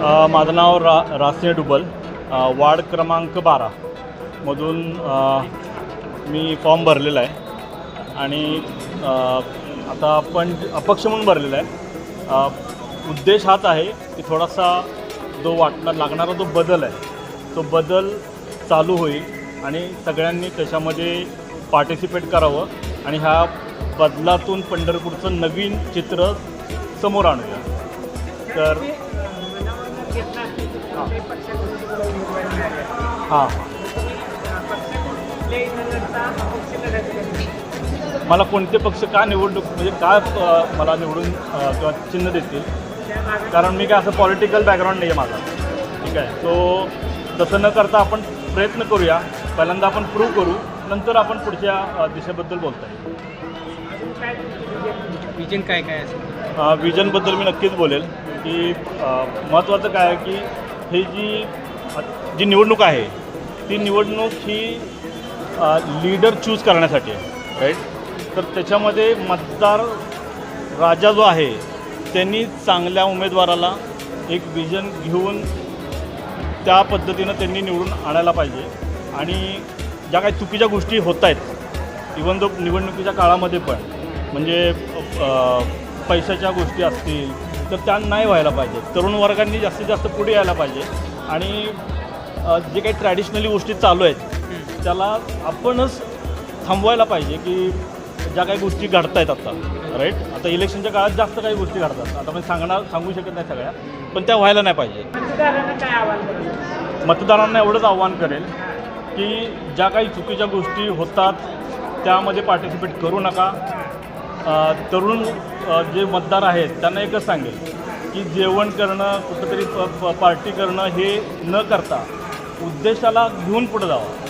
माझं नाव रा रासने डुबल वार्ड क्रमांक बारा. मधून मी फॉर्म भरलेला आहे. आणि आता आपण अपक्ष म्हणून भरलेला आहे. उद्देश हाच आहे की थोडासा जो वाटणार लागणारा जो बदल आहे तो बदल चालू होईल आणि सगळ्यांनी त्याच्यामध्ये पार्टिसिपेट करावं आणि ह्या बदलातून पंढरपूरचं नवीन चित्र समोर आणूया. तर हां. मला कोणते पक्ष का निवडणूक म्हणजे का मला निवडून किंवा चिन्ह देतील? कारण मी काय असं पॉलिटिकल बॅकग्राऊंड नाही आहे माझा. ठीक आहे? सो तसं न करता आपण प्रयत्न करूया. पहिल्यांदा आपण प्रूव्ह करू नंतर आपण पुढच्या दिशेबद्दल बोलता येईल विजन काय काय असेल? विजनबद्दल मी नक्कीच बोलेल. की महत्त्वाचं काय आहे की ही जी जी निवडणूक आहे ती निवडणूक ही लीडर चूज करण्यासाठी आहे राईट तर त्याच्यामध्ये मतदार राजा जो आहे त्यांनी चांगल्या उमेदवाराला एक विजन घेऊन त्या पद्धतीनं त्यांनी निवडून आणायला पाहिजे. आणि ज्या काही चुकीच्या गोष्टी होत आहेत इवन जो निवडणुकीच्या काळामध्ये पण म्हणजे पैशाच्या गोष्टी असतील तर त्या नाही व्हायला पाहिजे. तरुण वर्गांनी जास्तीत जास्त पुढे यायला पाहिजे. आणि जे काही ट्रॅडिशनली गोष्टी चालू आहेत त्याला आपणच थांबवायला पाहिजे की ज्या काही गोष्टी घडत आहेत आता राईट आता इलेक्शनच्या काळात जास्त काही गोष्टी घडतात. आता मी सांगणार सांगू शकत नाही सगळ्या पण त्या व्हायला नाही पाहिजे. मतदारांना एवढंच आव्हान करेल की ज्या काही चुकीच्या गोष्टी होतात त्यामध्ये पार्टिसिपेट करू नका. तरुण जे मतदार आहेत त्यांना एकच सांगेल की जेवण करणं कुठंतरी प- प- पार्टी करणं हे न करता उद्देशाला घेऊन पुढे जावं.